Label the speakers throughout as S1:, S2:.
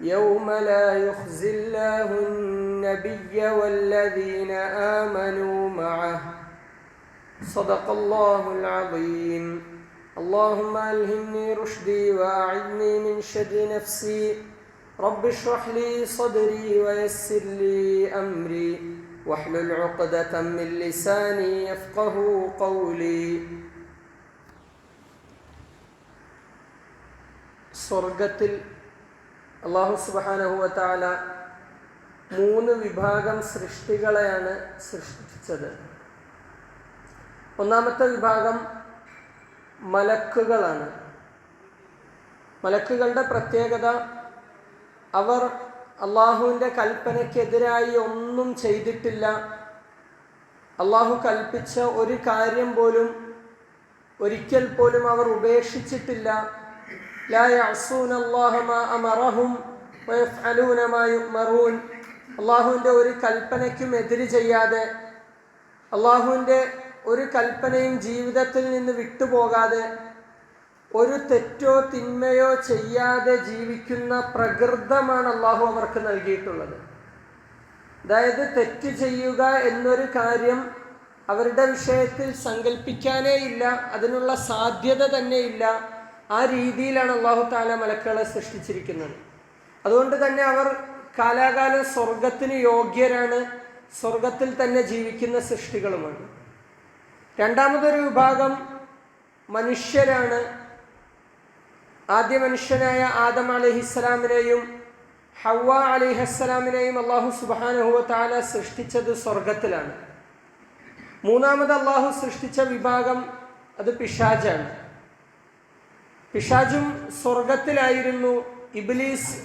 S1: يوم لا يخزي الله النبي والذين آمنوا معه صدق الله العظيم اللهم ألهمني رشدي وأعذني من شر نفسي رب اشرح لي صدري ويسر لي أمري واحلل عقدة من لساني يفقه قولي സ്വർഗത്തിൽ അള്ളാഹു സുബാനഹുവത്താല മൂന്ന് വിഭാഗം സൃഷ്ടികളെയാണ് സൃഷ്ടിച്ചത്. ഒന്നാമത്തെ വിഭാഗം മലക്കുകളാണ്. മലക്കുകളുടെ പ്രത്യേകത അവർ അള്ളാഹുവിന്റെ കൽപ്പനയ്ക്കെതിരായി ഒന്നും ചെയ്തിട്ടില്ല. അള്ളാഹു കൽപ്പിച്ച ഒരു കാര്യം പോലും ഒരിക്കൽ പോലും അവർ ഉപേക്ഷിച്ചിട്ടില്ല. ലാ يعصون الله മാ അമറഹും ويفعلون മാ يؤمرون. അള്ളാഹുവിന്റെ ഒരു കൽപ്പനയ്ക്കും എതിര് ചെയ്യാതെ അള്ളാഹുവിന്റെ ഒരു കൽപ്പനയും ജീവിതത്തിൽ നിന്ന് വിട്ടുപോകാതെ ഒരു തെറ്റോ തിന്മയോ ചെയ്യാതെ ജീവിക്കുന്ന പ്രകൃതമാണ് അള്ളാഹു അവർക്ക് നൽകിയിട്ടുള്ളത്. അതായത് തെറ്റ് ചെയ്യുക എന്നൊരു കാര്യം അവരുടെ വിഷയത്തിൽ സങ്കല്പിക്കാനേ ഇല്ല അതിനുള്ള സാധ്യത തന്നെ ഇല്ല ആ രീതിയിലാണ് അള്ളാഹു താല മലക്കുകളെ സൃഷ്ടിച്ചിരിക്കുന്നത്. അതുകൊണ്ട് തന്നെ അവർ കാലാകാലം സ്വർഗത്തിന് യോഗ്യരാണ് സ്വർഗത്തിൽ തന്നെ ജീവിക്കുന്ന സൃഷ്ടികളുമാണ്. രണ്ടാമതൊരു വിഭാഗം മനുഷ്യരാണ്. ആദ്യ മനുഷ്യനായ ആദം അലഹിസ്സലാമിനെയും ഹവ അലിഹസ്സലാമിനെയും അള്ളാഹു സുബാനുഹുവ താല സൃഷ്ടിച്ചത് സ്വർഗത്തിലാണ് മൂന്നാമത് അള്ളാഹു സൃഷ്ടിച്ച വിഭാഗം അത് പിഷാജാണ് പിഷാജും സ്വർഗത്തിലായിരുന്നു ഇബിലീസ്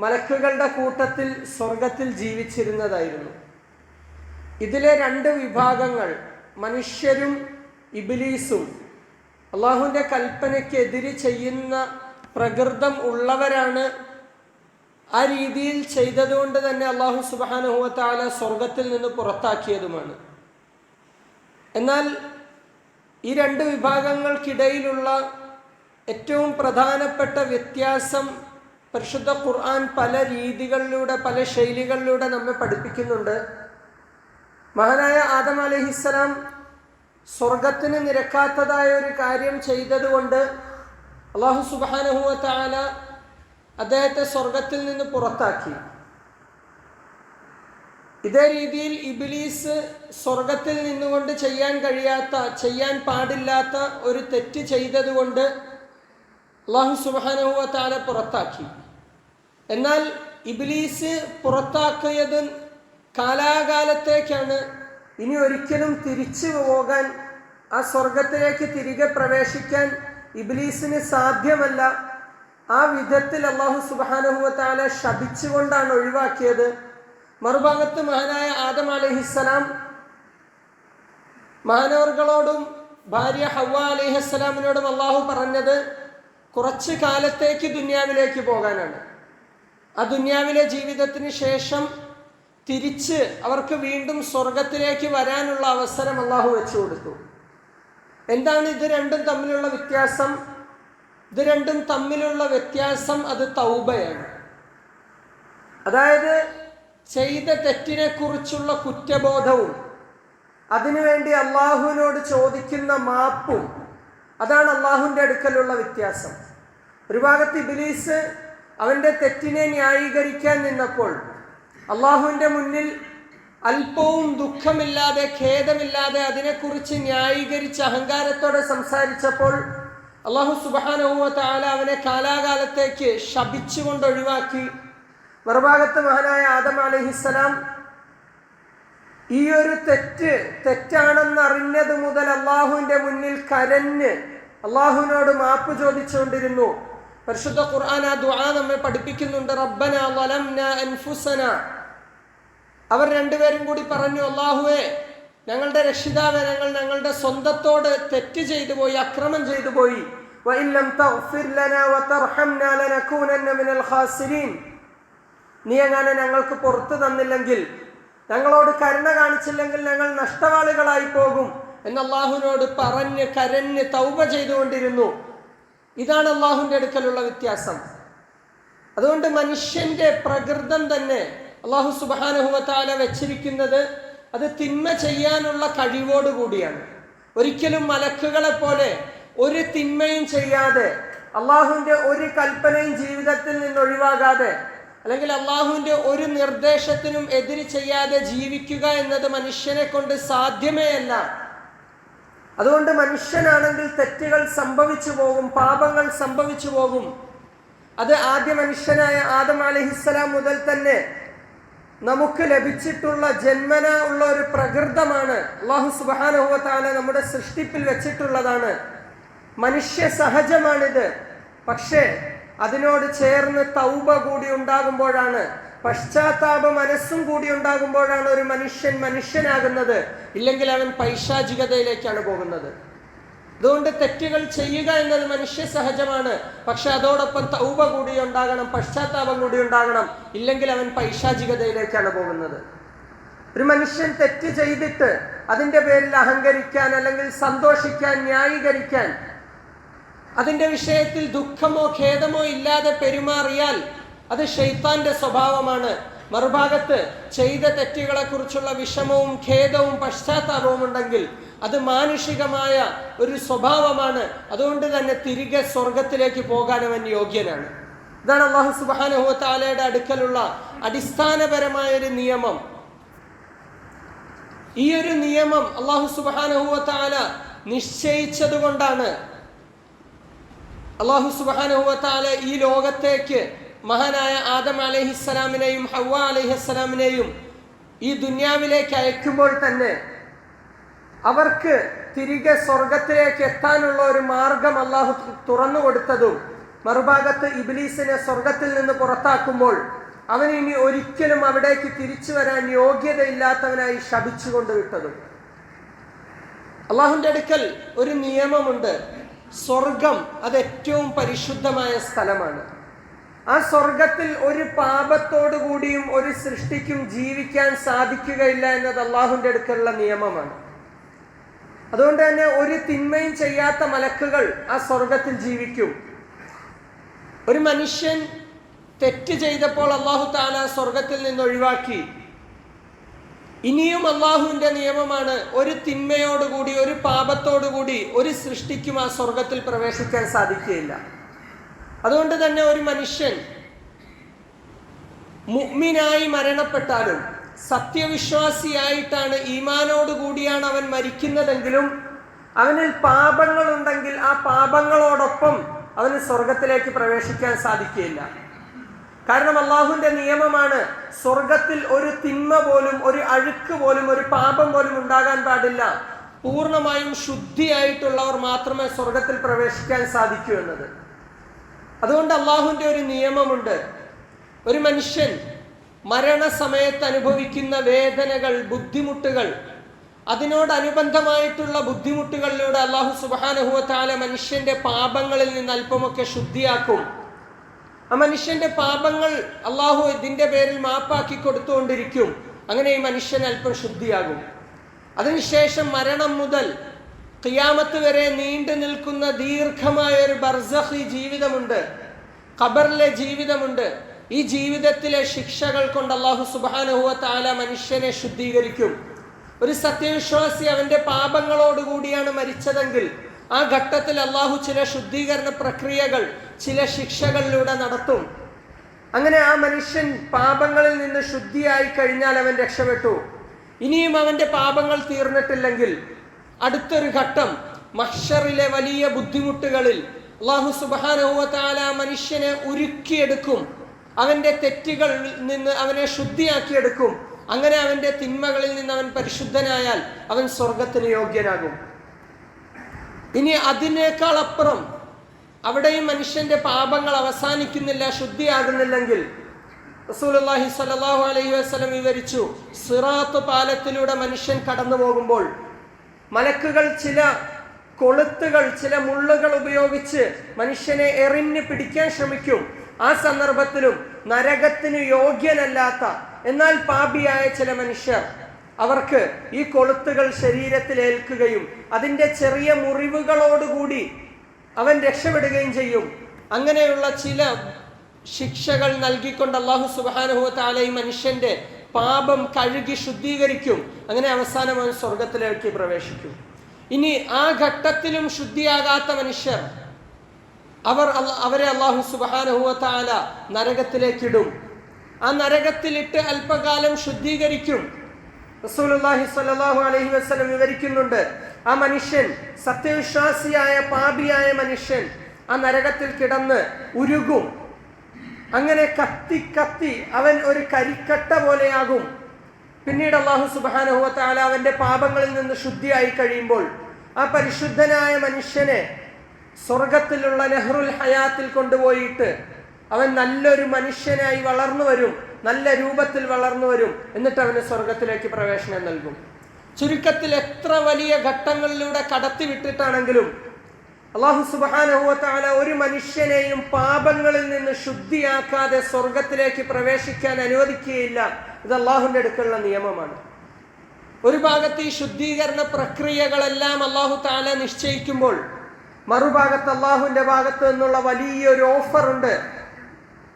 S1: മലക്കുകളുടെ കൂട്ടത്തിൽ സ്വർഗത്തിൽ ജീവിച്ചിരുന്നതായിരുന്നു. ഇതിലെ രണ്ട് വിഭാഗങ്ങൾ മനുഷ്യരും ഇബിലീസും. അള്ളാഹുവിന്റെ കൽപ്പനയ്ക്കെതിരെ ചെയ്യുന്ന പ്രകൃതം ഉള്ളവരാണ് ആ രീതിയിൽ ചെയ്തതുകൊണ്ട് തന്നെ അള്ളാഹു സുബാനുഹുവത്താല സ്വർഗത്തിൽ നിന്ന് പുറത്താക്കിയതുമാണ്. എന്നാൽ ഈ രണ്ട് വിഭാഗങ്ങൾക്കിടയിലുള്ള ഏറ്റവും പ്രധാനപ്പെട്ട വ്യത്യാസം പരിശുദ്ധ ഖുർആൻ പല രീതികളിലൂടെ പല ശൈലികളിലൂടെ നമ്മെ പഠിപ്പിക്കുന്നുണ്ട്. മഹാനായ ആദം അലഹിസ്സലാം സ്വർഗത്തിന് നിരക്കാത്തതായ ഒരു കാര്യം ചെയ്തതുകൊണ്ട് അള്ളാഹു സുബാനഹുവ അദ്ദേഹത്തെ സ്വർഗത്തിൽ നിന്ന് പുറത്താക്കി. ഇതേ രീതിയിൽ ഇബിലീസ് സ്വർഗത്തിൽ നിന്നുകൊണ്ട് ചെയ്യാൻ കഴിയാത്ത ചെയ്യാൻ പാടില്ലാത്ത ഒരു തെറ്റ് ചെയ്തതുകൊണ്ട് അള്ളാഹു സുബാനഹുവ പുറത്താക്കി. എന്നാൽ ഇബിലീസ് പുറത്താക്കിയത് കാലാകാലത്തേക്കാണ്. ഇനി ഒരിക്കലും തിരിച്ചു പോകാൻ ആ സ്വർഗത്തിലേക്ക് തിരികെ പ്രവേശിക്കാൻ ഇബിലീസിന് സാധ്യമല്ല. ആ വിധത്തിൽ അള്ളാഹു സുബാനഹുവത്താല ശപിച്ചുകൊണ്ടാണ് ഒഴിവാക്കിയത്. മറുഭാഗത്ത് മഹാനായ ആദം അലഹിസ്സലാം മാനവർകളോടും ഭാര്യ ഹവ അലഹിസ്സലാമിനോടും അള്ളാഹു പറഞ്ഞത് കുറച്ച് കാലത്തേക്ക് ദുന്യാവിലേക്ക് പോകാനാണ്. ആ ദുന്യാവിലെ ജീവിതത്തിന് ശേഷം തിരിച്ച് അവർക്ക് വീണ്ടും സ്വർഗത്തിലേക്ക് വരാനുള്ള അവസരം അള്ളാഹു വെച്ചു കൊടുത്തു. എന്താണ് ഇത് രണ്ടും തമ്മിലുള്ള വ്യത്യാസം? ഇത് രണ്ടും തമ്മിലുള്ള വ്യത്യാസം അത് തൗബയാണ്. അതായത് ചെയ്ത തെറ്റിനെക്കുറിച്ചുള്ള കുറ്റബോധവും അതിനുവേണ്ടി അള്ളാഹുവിനോട് ചോദിക്കുന്ന മാപ്പും അതാണ് അള്ളാഹുവിന്റെ അടുക്കലുള്ള വ്യത്യാസം. ഒരു ഭാഗത്ത് ഇബിലീസ് അവന്റെ തെറ്റിനെ ന്യായീകരിക്കാൻ നിന്നപ്പോൾ അള്ളാഹുവിന്റെ മുന്നിൽ അല്പവും ദുഃഖമില്ലാതെ ഖേദമില്ലാതെ അതിനെക്കുറിച്ച് ന്യായീകരിച്ച് അഹങ്കാരത്തോടെ സംസാരിച്ചപ്പോൾ അള്ളാഹു സുബാനഹുവ താല അവനെ കാലാകാലത്തേക്ക് ശപിച്ചുകൊണ്ട് ഒഴിവാക്കി. മറുഭാഗത്ത് മഹാനായ ആദം അലഹിസ്സലാം ഈ ഒരു തെറ്റ് തെറ്റാണെന്ന് അറിഞ്ഞത് മുതൽ അള്ളാഹുവിന്റെ മുന്നിൽ കരഞ്ഞ് അള്ളാഹുവിനോട് മാപ്പ് ചോദിച്ചുകൊണ്ടിരുന്നു. പരിശുദ്ധ ഖുർആൻ ആ ദുആ നമ്മെ പഠിപ്പിക്കുന്നുണ്ട്. റബ്ബന വലംന അൻഫുസന. അവർ രണ്ടുപേരും കൂടി പറഞ്ഞു അള്ളാഹുവേ ഞങ്ങളുടെ രക്ഷിതാവെ ഞങ്ങൾ ഞങ്ങളുടെ സ്വന്തത്തോട് തെറ്റ് ചെയ്തു പോയി അക്രമം ചെയ്തു പോയി. നീ എങ്ങനെ ഞങ്ങൾക്ക് പുറത്തു തന്നില്ലെങ്കിൽ ഞങ്ങളോട് കരുണ കാണിച്ചില്ലെങ്കിൽ ഞങ്ങൾ നഷ്ടവാളികളായി പോകും. എന്ന് അള്ളാഹുവിനോട് പറഞ്ഞ് കരഞ്ഞ് തൗപ ചെയ്തുകൊണ്ടിരുന്നു. ഇതാണ് അള്ളാഹുവിന്റെ അടുക്കലുള്ള വ്യത്യാസം. അതുകൊണ്ട് മനുഷ്യന്റെ പ്രകൃതം തന്നെ അള്ളാഹു സുബാനുഹുവത്താല വെച്ചിരിക്കുന്നത് അത് തിന്മ ചെയ്യാനുള്ള കഴിവോട് കൂടിയാണ്. ഒരിക്കലും മലക്കുകളെ പോലെ ഒരു തിന്മയും ചെയ്യാതെ അള്ളാഹുവിന്റെ ഒരു കൽപ്പനയും ജീവിതത്തിൽ നിന്ന് ഒഴിവാകാതെ അല്ലെങ്കിൽ അള്ളാഹുവിന്റെ ഒരു നിർദ്ദേശത്തിനും എതിര് ചെയ്യാതെ ജീവിക്കുക എന്നത് മനുഷ്യനെ കൊണ്ട് സാധ്യമേ അല്ല അതുകൊണ്ട് മനുഷ്യനാണെങ്കിൽ തെറ്റുകൾ സംഭവിച്ചു പോകും പാപങ്ങൾ സംഭവിച്ചു പോകും. അത് ആദ്യ മനുഷ്യനായ ആദം അലഹിസ്സലാം മുതൽ തന്നെ നമുക്ക് ലഭിച്ചിട്ടുള്ള ജന്മന ഉള്ള ഒരു പ്രകൃതമാണ്. അള്ളാഹു സുബാനുഭവത്താല നമ്മുടെ സൃഷ്ടിപ്പിൽ വെച്ചിട്ടുള്ളതാണ്. മനുഷ്യ സഹജമാണിത്. പക്ഷേ അതിനോട് ചേർന്ന് തൗബ കൂടി ഉണ്ടാകുമ്പോഴാണ് പശ്ചാത്താപ മനസ്സും കൂടി ഉണ്ടാകുമ്പോഴാണ് ഒരു മനുഷ്യൻ മനുഷ്യനാകുന്നത്. ഇല്ലെങ്കിൽ അവൻ പൈശാചികതയിലേക്കാണ് പോകുന്നത്. അതുകൊണ്ട് തെറ്റുകൾ ചെയ്യുക എന്നത് മനുഷ്യ സഹജമാണ്. പക്ഷെ അതോടൊപ്പം തൗപ കൂടി ഉണ്ടാകണം പശ്ചാത്താപം കൂടി ഉണ്ടാകണം. ഇല്ലെങ്കിൽ അവൻ പൈശാചികതയിലേക്കാണ് പോകുന്നത്. ഒരു മനുഷ്യൻ തെറ്റ് ചെയ്തിട്ട് അതിന്റെ പേരിൽ അഹങ്കരിക്കാൻ അല്ലെങ്കിൽ സന്തോഷിക്കാൻ ന്യായീകരിക്കാൻ അതിന്റെ വിഷയത്തിൽ ദുഃഖമോ ഖേദമോ ഇല്ലാതെ പെരുമാറിയാൽ അത് ഷെയ്ത്താന്റെ സ്വഭാവമാണ്. മറുഭാഗത്ത് ചെയ്ത തെറ്റുകളെ കുറിച്ചുള്ള വിഷമവും ഖേദവും പശ്ചാത്താപവും ഉണ്ടെങ്കിൽ അത് മാനുഷികമായ ഒരു സ്വഭാവമാണ്. അതുകൊണ്ട് തന്നെ തിരികെ സ്വർഗത്തിലേക്ക് പോകാൻ അവൻ യോഗ്യനാണ്. ഇതാണ് അള്ളാഹു സുബാനുഹുത്താലയുടെ അടുക്കലുള്ള അടിസ്ഥാനപരമായ ഒരു നിയമം. ഈ ഒരു നിയമം അള്ളാഹു സുബാനുഹത്താല നിശ്ചയിച്ചത് കൊണ്ടാണ് അള്ളാഹു സുബാനുഹത്താല ഈ ലോകത്തേക്ക് മഹാനായ ആദം അലഹിസ്സലാമിനെയും ഹവ അലഹിസ്സലാമിനെയും ഈ ദുന്യാവിലേക്ക് അയക്കുമ്പോൾ തന്നെ അവർക്ക് തിരികെ സ്വർഗത്തിലേക്ക് എത്താനുള്ള ഒരു മാർഗം അള്ളാഹു തുറന്നു കൊടുത്തതും മറുഭാഗത്ത് ഇബിലീസിനെ സ്വർഗത്തിൽ നിന്ന് പുറത്താക്കുമ്പോൾ അവൻ ഇനി ഒരിക്കലും അവിടേക്ക് തിരിച്ചു വരാൻ യോഗ്യതയില്ലാത്തവനായി ശപിച്ചുകൊണ്ട് വിട്ടതും. അള്ളാഹുന്റെ അടുക്കൽ ഒരു നിയമമുണ്ട്. സ്വർഗം അത് ഏറ്റവും പരിശുദ്ധമായ സ്ഥലമാണ്. ആ സ്വർഗത്തിൽ ഒരു പാപത്തോടു കൂടിയും ഒരു സൃഷ്ടിക്കും ജീവിക്കാൻ സാധിക്കുകയില്ല എന്നത് അള്ളാഹുന്റെ അടുക്കലുള്ള നിയമമാണ്. അതുകൊണ്ട് തന്നെ ഒരു തിന്മയും ചെയ്യാത്ത മലക്കുകൾ ആ സ്വർഗത്തിൽ ജീവിക്കും. ഒരു മനുഷ്യൻ തെറ്റ് ചെയ്തപ്പോൾ അള്ളാഹു താല സ്വർഗത്തിൽ നിന്ന് ഒഴിവാക്കി. ഇനിയും അള്ളാഹുവിന്റെ നിയമമാണ് ഒരു തിന്മയോടുകൂടി ഒരു പാപത്തോടുകൂടി ഒരു സൃഷ്ടിക്കും ആ സ്വർഗത്തിൽ പ്രവേശിക്കാൻ സാധിക്കുകയില്ല. അതുകൊണ്ട് തന്നെ ഒരു മനുഷ്യൻ മുഗ്മിനായി മരണപ്പെട്ടാലും സത്യവിശ്വാസിയായിട്ടാണ് ഈമാനോട് കൂടിയാണ് അവൻ മരിക്കുന്നതെങ്കിലും അവനിൽ പാപങ്ങളുണ്ടെങ്കിൽ ആ പാപങ്ങളോടൊപ്പം അവന് സ്വർഗത്തിലേക്ക് പ്രവേശിക്കാൻ സാധിക്കുകയില്ല. കാരണം അള്ളാഹുവിന്റെ നിയമമാണ് സ്വർഗത്തിൽ ഒരു തിന്മ പോലും ഒരു അഴുക്ക് പോലും ഒരു പാപം പോലും ഉണ്ടാകാൻ പാടില്ല. പൂർണമായും ശുദ്ധിയായിട്ടുള്ളവർ മാത്രമേ സ്വർഗത്തിൽ പ്രവേശിക്കാൻ സാധിക്കൂ എന്നത്. അതുകൊണ്ട് അള്ളാഹുവിന്റെ ഒരു നിയമമുണ്ട്. ഒരു മനുഷ്യൻ മരണസമയത്ത് അനുഭവിക്കുന്ന വേദനകൾ ബുദ്ധിമുട്ടുകൾ അതിനോടനുബന്ധമായിട്ടുള്ള ബുദ്ധിമുട്ടുകളിലൂടെ അള്ളാഹു സുബാനഹുവത്താല മനുഷ്യന്റെ പാപങ്ങളിൽ നിന്ന് അല്പമൊക്കെ ശുദ്ധിയാക്കും. ആ മനുഷ്യന്റെ പാപങ്ങൾ അള്ളാഹു ഇതിന്റെ പേരിൽ മാപ്പാക്കി കൊടുത്തുകൊണ്ടിരിക്കും. അങ്ങനെ ഈ മനുഷ്യൻ അല്പം ശുദ്ധിയാകും. അതിനുശേഷം മരണം മുതൽ ഖിയാമത്ത് വരെ നീണ്ടു നിൽക്കുന്ന ദീർഘമായ ഒരു ബർസഹി ജീവിതമുണ്ട്. ഖബറിലെ ജീവിതമുണ്ട്. ഈ ജീവിതത്തിലെ ശിക്ഷകൾ കൊണ്ട് അള്ളാഹു സുബാനുഹുവ മനുഷ്യനെ ശുദ്ധീകരിക്കും. ഒരു സത്യവിശ്വാസി അവന്റെ പാപങ്ങളോടുകൂടിയാണ് മരിച്ചതെങ്കിൽ ആ ഘട്ടത്തിൽ അള്ളാഹു ചില ശുദ്ധീകരണ പ്രക്രിയകൾ ചില ശിക്ഷകളിലൂടെ നടത്തും. അങ്ങനെ ആ മനുഷ്യൻ പാപങ്ങളിൽ നിന്ന് ശുദ്ധിയായി കഴിഞ്ഞാൽ അവൻ രക്ഷപ്പെട്ടു. ഇനിയും അവന്റെ പാപങ്ങൾ തീർന്നിട്ടില്ലെങ്കിൽ അടുത്തൊരു ഘട്ടം മഹ്ഷറിലെ വലിയ ബുദ്ധിമുട്ടുകളിൽ അള്ളാഹു സുബാനുഹുവത്താല മനുഷ്യനെ ഉരുക്കിയെടുക്കും. അവന്റെ തെറ്റുകളിൽ നിന്ന് അവനെ ശുദ്ധിയാക്കിയെടുക്കും. അങ്ങനെ അവന്റെ തിന്മകളിൽ നിന്ന് അവൻ പരിശുദ്ധനായാൽ അവൻ സ്വർഗത്തിന് യോഗ്യനാകും. ഇനി അതിനേക്കാൾ അപ്പുറം അവിടെയും മനുഷ്യന്റെ പാപങ്ങൾ അവസാനിക്കുന്നില്ല ശുദ്ധിയാകുന്നില്ലെങ്കിൽ റസൂലുള്ളാഹി സ്വല്ലല്ലാഹു അലൈഹി വസ്ലം വിവരിച്ചു സിറാത്ത് പാലത്തിലൂടെ മനുഷ്യൻ കടന്നു പോകുമ്പോൾ മലക്കുകൾ ചില കൊളുത്തുകൾ ചില മുള്ളുകൾ ഉപയോഗിച്ച് മനുഷ്യനെ എറിഞ്ഞ് പിടിക്കാൻ ശ്രമിക്കും. ആ സന്ദർഭത്തിലും നരകത്തിന് യോഗ്യനല്ലാത്ത എന്നാൽ പാപിയായ ചില മനുഷ്യർ അവർക്ക് ഈ കൊളുത്തുകൾ ശരീരത്തിൽ ഏൽക്കുകയും അതിന്റെ ചെറിയ മുറിവുകളോടുകൂടി അവൻ രക്ഷപ്പെടുകയും ചെയ്യും. അങ്ങനെയുള്ള ചില ശിക്ഷകൾ നൽകിക്കൊണ്ട് അള്ളാഹു സുബാനുഭവത്താല ഈ മനുഷ്യന്റെ പാപം കഴുകി ശുദ്ധീകരിക്കും. അങ്ങനെ അവസാനം അവൻ സ്വർഗത്തിലേക്ക് പ്രവേശിക്കും. ഇനി ആ ഘട്ടത്തിലും ശുദ്ധിയാകാത്ത മനുഷ്യർ അവർ അവരെ അള്ളാഹു സുബാനുഭവത്താല നരകത്തിലേക്കിടും. ആ നരകത്തിലിട്ട് അല്പകാലം ശുദ്ധീകരിക്കും. റസൂലുള്ളാഹി സ്വല്ലല്ലാഹു അലൈഹി വസല്ലം വിവരിക്കുന്നുണ്ട് ആ മനുഷ്യൻ സത്യവിശ്വാസിയായ പാപിയായ മനുഷ്യൻ ആ നരകത്തിൽ കിടന്ന് ഉരുകും. അങ്ങനെ കത്തി കത്തി അവൻ ഒരു കരിക്കട്ട പോലെയാകും. പിന്നീട് അള്ളാഹു സുബാനഹുവത്താല അവന്റെ പാപങ്ങളിൽ നിന്ന് ശുദ്ധിയായി കഴിയുമ്പോൾ ആ പരിശുദ്ധനായ മനുഷ്യനെ സ്വർഗത്തിലുള്ള നെഹ്റുൽ ഹയാത്തിൽ കൊണ്ടുപോയിട്ട് അവൻ നല്ലൊരു മനുഷ്യനായി വളർന്നു വരും നല്ല രൂപത്തിൽ വളർന്നു വരും എന്നിട്ട് അവന് സ്വർഗത്തിലേക്ക് പ്രവേശനം നൽകും. ചുരുക്കത്തിൽ എത്ര വലിയ ഘട്ടങ്ങളിലൂടെ കടത്തിവിട്ടിട്ടാണെങ്കിലും അള്ളാഹു സുബാനുഭവത്താല ഒരു മനുഷ്യനെയും പാപങ്ങളിൽ നിന്ന് ശുദ്ധിയാക്കാതെ സ്വർഗത്തിലേക്ക് പ്രവേശിക്കാൻ അനുവദിക്കുകയില്ല. ഇത് അള്ളാഹുവിന്റെ അടുക്കലുള്ള നിയമമാണ്. ഒരു ഭാഗത്ത് ഈ ശുദ്ധീകരണ പ്രക്രിയകളെല്ലാം അള്ളാഹു താല നിശ്ചയിക്കുമ്പോൾ മറുഭാഗത്ത് അള്ളാഹുവിന്റെ ഭാഗത്ത് നിന്നുള്ള വലിയൊരു ഓഫർ ഉണ്ട്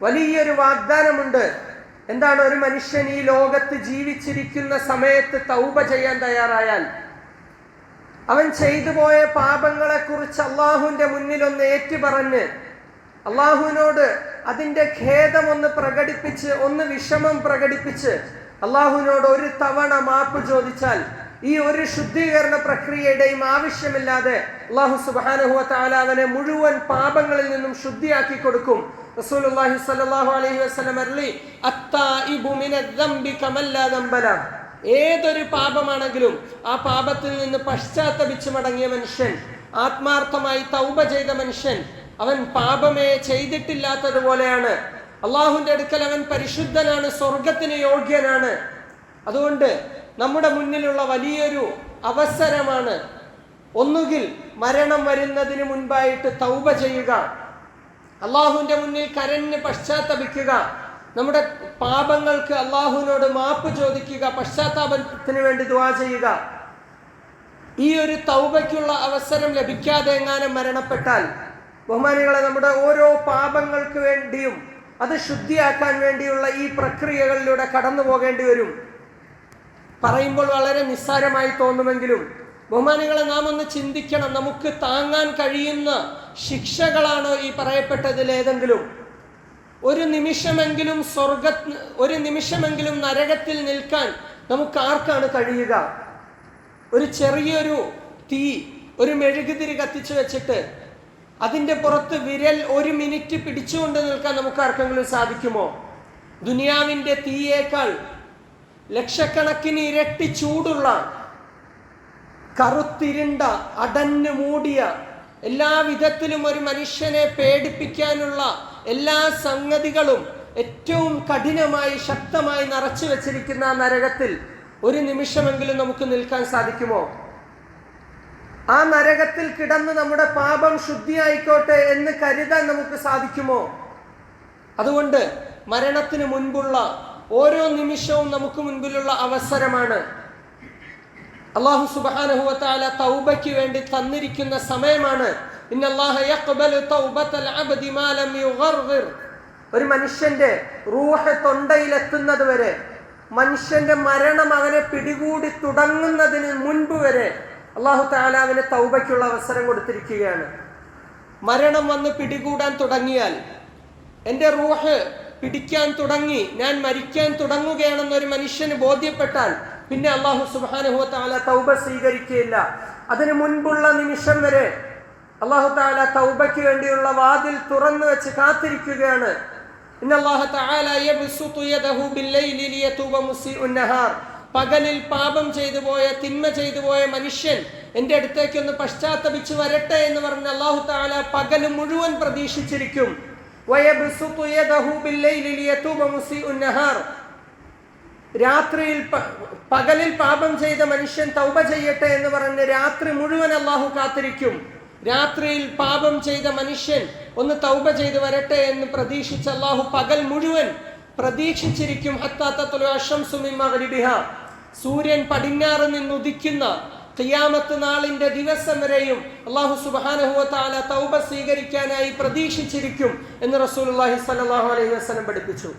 S1: വലിയൊരു വാഗ്ദാനമുണ്ട്. എന്താണ് ഒരു മനുഷ്യൻ ഈ ലോകത്ത് ജീവിച്ചിരിക്കുന്ന സമയത്ത് തൗബ ചെയ്യാൻ തയ്യാറായാൽ അവൻ ചെയ്തു പോയ പാപങ്ങളെ കുറിച്ച് അള്ളാഹുവിന്റെ മുന്നിൽ ഒന്ന് ഏറ്റുപറഞ്ഞ് അള്ളാഹുവിനോട് അതിന്റെ ഖേദം ഒന്ന് പ്രകടിപ്പിച്ച് ഒന്ന് വിഷമം പ്രകടിപ്പിച്ച് അള്ളാഹുവിനോട് ഒരു തവണ മാപ്പ് ചോദിച്ചാൽ ഈ ഒരു ശുദ്ധീകരണ പ്രക്രിയയുടെയും ആവശ്യമില്ലാതെ അള്ളാഹു സുബാനഹുവ താല അവനെ മുഴുവൻ പാപങ്ങളിൽ നിന്നും ശുദ്ധിയാക്കി കൊടുക്കും. റസൂലുള്ളാഹി സ്വല്ലല്ലാഹു അലൈഹി വസല്ലം അർളി അത്തായിബു മിനദ്ദംബി ഏതൊരു പാപമാണെങ്കിലും ആ പാപത്തിൽ നിന്ന് പശ്ചാത്തപിച്ച് മടങ്ങിയ മനുഷ്യൻ ആത്മാർത്ഥമായി തൗബ ചെയ്ത മനുഷ്യൻ അവൻ പാപമേ ചെയ്തിട്ടില്ലാത്തതുപോലെയാണ് അള്ളാഹുവിന്റെ അടുക്കൽ അവൻ പരിശുദ്ധനാണ് സ്വർഗത്തിന് യോഗ്യനാണ്. അതുകൊണ്ട് നമ്മുടെ മുന്നിലുള്ള വലിയൊരു അവസരമാണ് ഒന്നുകിൽ മരണം വരുന്നതിന് മുൻപായിട്ട് തൗബ ചെയ്യുക അള്ളാഹുവിന്റെ മുന്നിൽ കരഞ്ഞ് പശ്ചാത്തപിക്കുക നമ്മുടെ പാപങ്ങൾക്ക് അള്ളാഹുവിനോട് മാപ്പ് ചോദിക്കുക പശ്ചാത്താപത്തിന് വേണ്ടി ദുവാ ചെയ്യുക. ഈ ഒരു തൗബയ്ക്കുള്ള അവസരം ലഭിക്കാതെ എങ്ങാനും മരണപ്പെട്ടാൽ ബഹുമാനികളെ നമ്മുടെ ഓരോ പാപങ്ങൾക്ക് വേണ്ടിയും അത് ശുദ്ധിയാക്കാൻ വേണ്ടിയുള്ള ഈ പ്രക്രിയകളിലൂടെ കടന്നു പോകേണ്ടി വരും. പറയുമ്പോൾ വളരെ നിസ്സാരമായി തോന്നുമെങ്കിലും ബഹുമാനികളെ നാം ഒന്ന് ചിന്തിക്കണം. നമുക്ക് താങ്ങാൻ കഴിയുന്ന ശിക്ഷകളാണോ ഈ പറയപ്പെട്ടതിൽ ഏതെങ്കിലും. ഒരു നിമിഷമെങ്കിലും സ്വർഗ ഒരു നിമിഷമെങ്കിലും നരകത്തിൽ നിൽക്കാൻ നമുക്ക് ആർക്കാണ് കഴിയുക? ഒരു ചെറിയൊരു തീ ഒരു മെഴുകുതിരി കത്തിച്ചു വെച്ചിട്ട് അതിന്റെ പുറത്ത് വിരൽ ഒരു മിനിറ്റ് പിടിച്ചുകൊണ്ട് നിൽക്കാൻ നമുക്ക് ആർക്കെങ്കിലും സാധിക്കുമോ? ദുനിയാവിന്റെ തീയേക്കാൾ ലക്ഷക്കണക്കിന് ഇരട്ടി ചൂടുള്ള കറുത്തിരുണ്ട അടഞ്ഞു മൂടിയ എല്ലാ വിധത്തിലും ഒരു മനുഷ്യനെ പേടിപ്പിക്കാനുള്ള എല്ലാ സംഗതികളും ഏറ്റവും കഠിനമായി ശക്തമായി നിറച്ചു വെച്ചിരിക്കുന്ന നരകത്തിൽ ഒരു നിമിഷമെങ്കിലും നമുക്ക് നിൽക്കാൻ സാധിക്കുമോ? ആ നരകത്തിൽ കിടന്ന് നമ്മുടെ പാപം ശുദ്ധിയായിക്കോട്ടെ എന്ന് കരുതാൻ നമുക്ക് സാധിക്കുമോ? അതുകൊണ്ട് മരണത്തിന് മുൻപുള്ള ഓരോ നിമിഷവും നമുക്ക് മുൻപിലുള്ള അവസരമാണ്. അള്ളാഹു സുബാനഹുവത്താല തൗബയ്ക്ക് വേണ്ടി തന്നിരിക്കുന്ന സമയമാണ് യുഗർഗിർ. ഒരു മനുഷ്യന്റെ റൂഹ് തൊണ്ടയിലെത്തുന്നത് വരെ മനുഷ്യന്റെ മരണം അവനെ പിടികൂടി തുടങ്ങുന്നതിന് മുൻപ് വരെ അള്ളാഹു താല അവന് തൗബയ്ക്കുള്ള അവസരം കൊടുത്തിരിക്കുകയാണ് മരണം വന്ന് പിടികൂടാൻ തുടങ്ങിയാൽ എന്റെ റൂഹ് പിടിക്കാൻ തുടങ്ങി ഞാൻ മരിക്കാൻ തുടങ്ങുകയാണെന്നൊരു മനുഷ്യന് ബോധ്യപ്പെട്ടാൽ പിന്നെ അള്ളാഹു സുബാനുഹു താല തൗബ സ്വീകരിക്കുകയില്ല അതിനു മുൻപുള്ള നിമിഷം വരെ അള്ളാഹു താല തൗബയ്ക്ക് വേണ്ടിയുള്ള വാതിൽ തുറന്നു വെച്ച് കാത്തിരിക്കുകയാണ്. പകലിൽ പാപം ചെയ്തു പോയ തിന്മ ചെയ്തു പോയ മനുഷ്യൻ എന്റെ അടുത്തേക്ക് ഒന്ന് പശ്ചാത്തപിച്ച് വരട്ടെ എന്ന് പറഞ്ഞ അള്ളാഹു താല പകൽ മുഴുവൻ പ്രതീക്ഷിച്ചിരിക്കും. രാത്രിയിൽ പകലിൽ പാപം ചെയ്ത മനുഷ്യൻ തൗബ ചെയ്യട്ടെ എന്ന് പറഞ്ഞ് രാത്രി മുഴുവൻ അള്ളാഹു കാത്തിരിക്കും. രാത്രിയിൽ പാപം ചെയ്ത മനുഷ്യൻ ഒന്ന് തൗബ ചെയ്ത് വരട്ടെ എന്ന് പ്രതീക്ഷിച്ച അള്ളാഹു പകൽ മുഴുവൻ പ്രതീക്ഷിച്ചിരിക്കും ഹത്താത്തുലിഹ. സൂര്യൻ പടിഞ്ഞാറ് നിന്ന് ഉദിക്കുന്ന നാളിന്റെ ദിവസം വരെയും അള്ളാഹു സുബാനഹുല തൗബ സ്വീകരിക്കാനായി പ്രതീക്ഷിച്ചിരിക്കും എന്ന് റസൂലുള്ളാഹി സ്വല്ലല്ലാഹു അലൈഹി വസല്ലം പഠിപ്പിച്ചു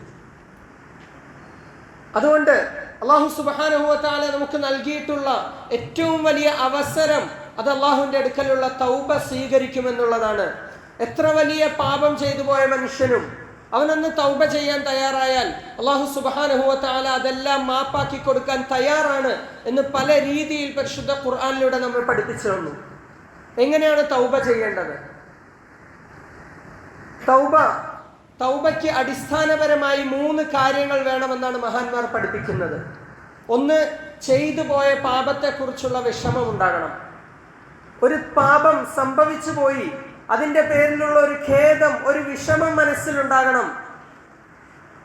S1: അതുകൊണ്ട് അള്ളാഹു സുബാനഹുല നമുക്ക് നൽകിയിട്ടുള്ള ഏറ്റവും വലിയ അവസരം അത് അള്ളാഹുവിന്റെ അടുക്കലുള്ള തൗബ സ്വീകരിക്കുമെന്നുള്ളതാണ്. എത്ര വലിയ പാപം ചെയ്തു പോയ മനുഷ്യനും അവനൊന്ന് തൗബ ചെയ്യാൻ തയ്യാറായാൽ അള്ളാഹു സുബാനുഭവത്താല അതെല്ലാം മാപ്പാക്കി കൊടുക്കാൻ തയ്യാറാണ് എന്ന് പല രീതിയിൽ പരിശുദ്ധ ഖുർആാനിലൂടെ നമ്മൾ പഠിപ്പിച്ചു തന്നു. എങ്ങനെയാണ് തൗബ ചെയ്യേണ്ടത്? തൗബ തൗബയ്ക്ക് അടിസ്ഥാനപരമായി മൂന്ന് കാര്യങ്ങൾ വേണമെന്നാണ് മഹാന്മാർ പഠിപ്പിക്കുന്നത്. ഒന്ന് ചെയ്തു പോയ പാപത്തെക്കുറിച്ചുള്ള വിഷമം ഉണ്ടാകണം. ഒരു പാപം സംഭവിച്ചു പോയി. അതിന്റെ പേരിലുള്ള ഒരു ഖേദം ഒരു വിഷമം മനസ്സിലുണ്ടാകണം.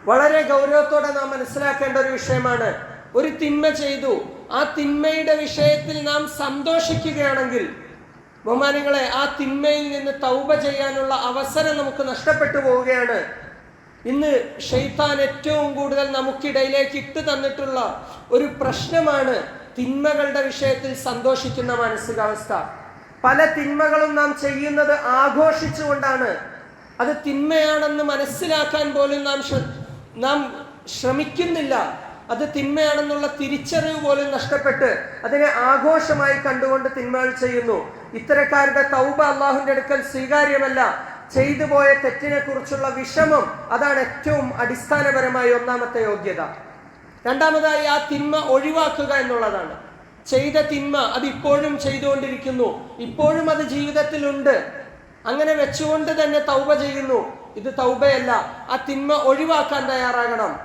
S1: വളരെ ഗൗരവത്തോടെ നാം മനസ്സിലാക്കേണ്ട ഒരു വിഷയമാണ്. ഒരു തിന്മ ചെയ്തു. ആ തിന്മയുടെ വിഷയത്തിൽ നാം സന്തോഷിക്കുകയാണെങ്കിൽ ബഹുമാനങ്ങളെ ആ തിന്മയിൽ നിന്ന് തൗബ ചെയ്യാനുള്ള അവസരം നമുക്ക് നഷ്ടപ്പെട്ടു പോവുകയാണ്. ഇന്ന് ഷെയ്ത്താൻ ഏറ്റവും കൂടുതൽ നമുക്കിടയിലേക്ക് ഇട്ട് തന്നിട്ടുള്ള ഒരു പ്രശ്നമാണ് തിന്മകളുടെ വിഷയത്തിൽ സന്തോഷിക്കുന്ന മാനസികാവസ്ഥ. പല തിന്മകളും നാം ചെയ്യുന്നത് ആഘോഷിച്ചുകൊണ്ടാണ്. അത് തിന്മയാണെന്ന് മനസ്സിലാക്കാൻ പോലും നാം നാം ശ്രമിക്കുന്നില്ല. അത് തിന്മയാണെന്നുള്ള തിരിച്ചറിവ് പോലും നഷ്ടപ്പെട്ട് അതിനെ ആഘോഷമായി കണ്ടുകൊണ്ട് തിന്മകൾ ചെയ്യുന്നു. ഇത്തരക്കാരുടെ തൗബ അള്ളാഹുവിന്റെ അടുക്കൽ സ്വീകാര്യമല്ല. ചെയ്തു പോയ തെറ്റിനെ കുറിച്ചുള്ള വിഷമം അതാണ് ഏറ്റവും അടിസ്ഥാനപരമായ ഒന്നാമത്തെ യോഗ്യത. രണ്ടാമതായി ആ തിന്മ ഒഴിവാക്കുക എന്നുള്ളതാണ്. ചെയ്ത തിന്മ അത് ഇപ്പോഴും ചെയ്തുകൊണ്ടിരിക്കുന്നു. ഇപ്പോഴും അത് ജീവിതത്തിലുണ്ട്. അങ്ങനെ വെച്ചുകൊണ്ട് തന്നെ തൗബ ചെയ്യുന്നു. ഇത് തൗബയല്ല ആ തിന്മ ഒഴിവാക്കാൻ തയ്യാറാകണം.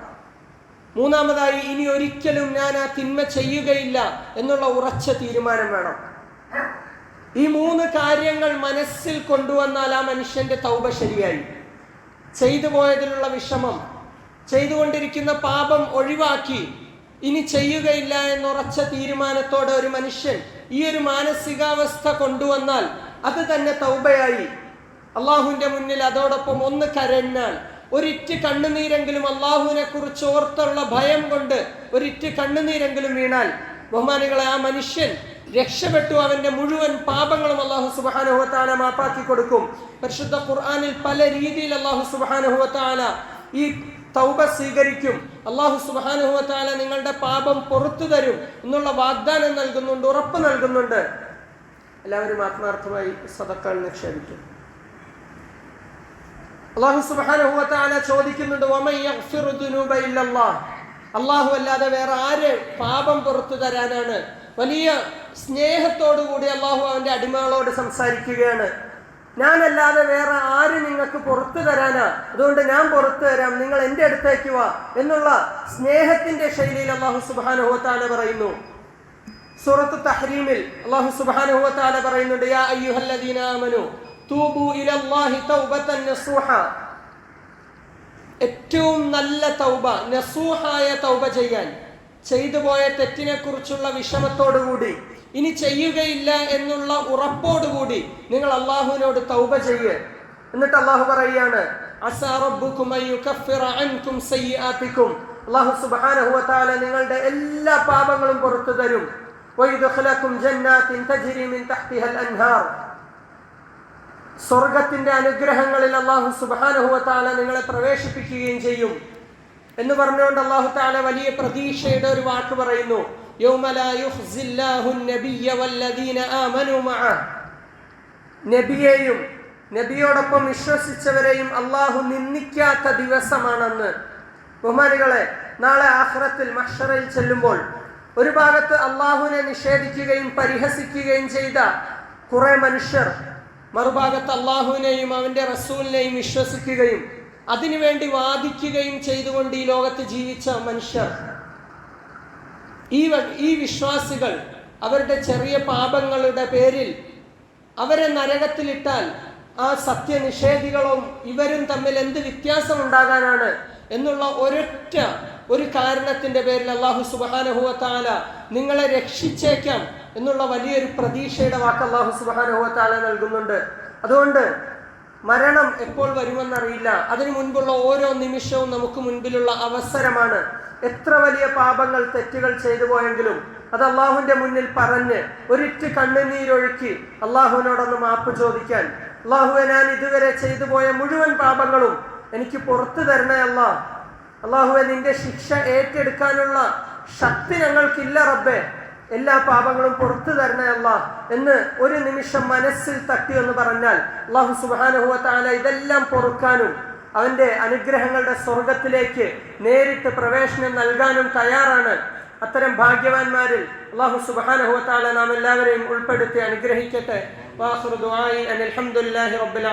S1: മൂന്നാമതായി ഇനി ഒരിക്കലും ഞാൻ ആ തിന്മ ചെയ്യുകയില്ല എന്നുള്ള ഉറച്ച തീരുമാനം വേണം. ഈ മൂന്ന് കാര്യങ്ങൾ മനസ്സിൽ കൊണ്ടുവന്നാൽ ആ മനുഷ്യന്റെ തൗബ ശരിയായി. ചെയ്തു പോയതിലുള്ള വിഷമം ചെയ്തുകൊണ്ടിരിക്കുന്ന പാപം ഒഴിവാക്കി ഇനി ചെയ്യുകയില്ല എന്നുറച്ച തീരുമാനത്തോടെ ഒരു മനുഷ്യൻ ഈ ഒരു മാനസികാവസ്ഥ കൊണ്ടുവന്നാൽ അത് തന്നെ തൗബയായി. അള്ളാഹുവിന്റെ മുന്നിൽ അതോടൊപ്പം ഒന്ന് കരഞ്ഞാൽ ഒരിറ്റ് കണ്ണുനീരെങ്കിലും അള്ളാഹുവിനെ കുറിച്ച് ഓർത്തുള്ള ഭയം കൊണ്ട് ഒരിറ്റ് കണ്ണുനീരെങ്കിലും വീണാൽ ബഹുമാനികളെ ആ മനുഷ്യൻ രക്ഷപ്പെട്ടു അവന്റെ മുഴുവൻ പാപങ്ങളും അള്ളാഹു സുബാനുഹത്താല മാപ്പാക്കി കൊടുക്കും. പരിശുദ്ധ ഖുർആാനിൽ പല രീതിയിൽ അള്ളാഹു സുബാനുഹത്താല ഈ തൗബ സ്വീകരിക്കും. അള്ളാഹു സുബാനുഹത്താല നിങ്ങളുടെ പാപം പുറത്തു തരും എന്നുള്ള വാഗ്ദാനം നൽകുന്നുണ്ട് ഉറപ്പ് നൽകുന്നുണ്ട്. എല്ലാവരും ആത്മാർത്ഥമായി സദക്കൾ നിക്ഷേപിക്കും. അള്ളാഹു സുബാനുഹത്താല ചോദിക്കുന്നുണ്ട്? അള്ളാഹു അല്ലാതെ വേറെ ആര് പാപം പുറത്തു തരാനാണ്? വലിയ സ്നേഹത്തോടുകൂടി അള്ളാഹു അവന്റെ അടിമകളോട് സംസാരിക്കുകയാണ്. ഞാനല്ലാതെ വേറെ ആര് നിങ്ങൾക്ക് പുറത്തു തരാനാ. അതുകൊണ്ട് ഞാൻ പുറത്തു തരാം. നിങ്ങൾ എന്റെ അടുത്തേക്ക് വാ എന്നുള്ള സ്നേഹത്തിന്റെ ശൈലിയിൽ അള്ളാഹു സുബാനുഹോത്താല പറയുന്നു. സൂറത്ത് തഹ്രീമിൽ അള്ളാഹു സുബാനുഹോത്താല പറയുന്നുണ്ട് യാ അയ്യുഹല്ലദീനാമനു തൂബു ഇലല്ലാഹി തൗബത്തൻ നസൂഹ. ഏറ്റവും നല്ല തൗബ നസൂഹായ തൗബ ചെയ്യാൻ ചെയ്തു പോയ തെറ്റിനെ കുറിച്ചുള്ള വിഷമത്തോടുകൂടി ഇനി ചെയ്യുകയില്ല എന്നുള്ള ഉറപ്പോടുകൂടി നിങ്ങൾ അള്ളാഹുവിനോട് തൗബ ചെയ്യ്. എന്നിട്ട് അള്ളാഹു പറയുകയാണ് അള്ളാഹു സുബ്ഹാനഹു വ നിങ്ങളുടെ എല്ലാ പാപങ്ങളും പുറത്തു തരും. സ്വർഗത്തിന്റെ അനുഗ്രഹങ്ങളിൽ അള്ളാഹു സുബ്ഹാനഹു വ നിങ്ങളെ പ്രവേശിപ്പിക്കുകയും ചെയ്യും. എന്ന് പറഞ്ഞുകൊണ്ട് അള്ളാഹു താല വലിയ പ്രതീക്ഷയുടെ ഒരു വാക്ക് പറയുന്നു. നബിയെയും നബിയോടൊപ്പം വിശ്വസിച്ചവരെയും അള്ളാഹു നിന്ദിക്കാത്ത ദിവസമാണെന്ന്. ബഹുമാനികളെ നാളെ ആഹ്റത്തിൽ മഷറയിൽ ചെല്ലുമ്പോൾ ഒരു ഭാഗത്ത് അള്ളാഹുവിനെ നിഷേധിക്കുകയും പരിഹസിക്കുകയും ചെയ്ത കുറെ മനുഷ്യർ മറുഭാഗത്ത് അള്ളാഹുവിനെയും അവന്റെ റസൂലിനെയും വിശ്വസിക്കുകയും അതിനുവേണ്ടി വാദിക്കുകയും ചെയ്തുകൊണ്ട് ഈ ലോകത്ത് ജീവിച്ച മനുഷ്യർ ഈ ഈ വിശ്വാസികൾ അവരുടെ ചെറിയ പാപങ്ങളുടെ പേരിൽ അവരെ നരകത്തിലിട്ടാൽ ആ സത്യനിഷേധികളും ഇവരും തമ്മിൽ എന്ത് വ്യത്യാസം ഉണ്ടാകാനാണ് എന്നുള്ള ഒരൊറ്റ ഒരു കാരണത്തിന്റെ പേരിൽ അള്ളാഹു സുബാനഹുവത്താല നിങ്ങളെ രക്ഷിച്ചേക്കാം എന്നുള്ള വലിയൊരു പ്രതീക്ഷയുടെ വാക്ക് അള്ളാഹു സുബാനഹുവത്താല നൽകുന്നുണ്ട്. അതുകൊണ്ട് മരണം എപ്പോൾ വരുമെന്നറിയില്ല. അതിനു മുൻപുള്ള ഓരോ നിമിഷവും നമുക്ക് മുൻപിലുള്ള അവസരമാണ്. എത്ര വലിയ പാപങ്ങൾ തെറ്റുകൾ ചെയ്തു പോയെങ്കിലും അത് അള്ളാഹുവിന്റെ മുന്നിൽ പറഞ്ഞ് ഒരിറ്റ് കണ്ണുനീരൊഴുക്കി അള്ളാഹുവിനോടൊന്ന് മാപ്പ് ചോദിക്കാൻ. അള്ളാഹുവെ ഞാൻ ഇതുവരെ ചെയ്തു പോയ മുഴുവൻ പാപങ്ങളും എനിക്ക് പുറത്തു തരണേ അല്ലാ അള്ളാഹുവെ നിന്റെ ശിക്ഷ ഏറ്റെടുക്കാനുള്ള ശക്തി ഞങ്ങൾക്കില്ല റബ്ബേ. എല്ലാ പാപങ്ങളും പുറത്തു തരണേ എന്ന് ഒരു നിമിഷം മനസ്സിൽ തട്ടി എന്ന് പറഞ്ഞാൽ അള്ളാഹു സുബാനുഹുവത്താല ഇതെല്ലാം പൊറുക്കാനും അവന്റെ അനുഗ്രഹങ്ങളുടെ സ്വർഗത്തിലേക്ക് നേരിട്ട് പ്രവേശനം നൽകാനും തയ്യാറാണ്. അത്തരം ഭാഗ്യവാന്മാരിൽ അള്ളാഹു സുബാനുഭവത്താല നാം എല്ലാവരെയും ഉൾപ്പെടുത്തി അനുഗ്രഹിക്കട്ടെ. വാഹുർ ദുആഇ അനിൽ ഹംദുലില്ലാഹി റബ്ബിൽ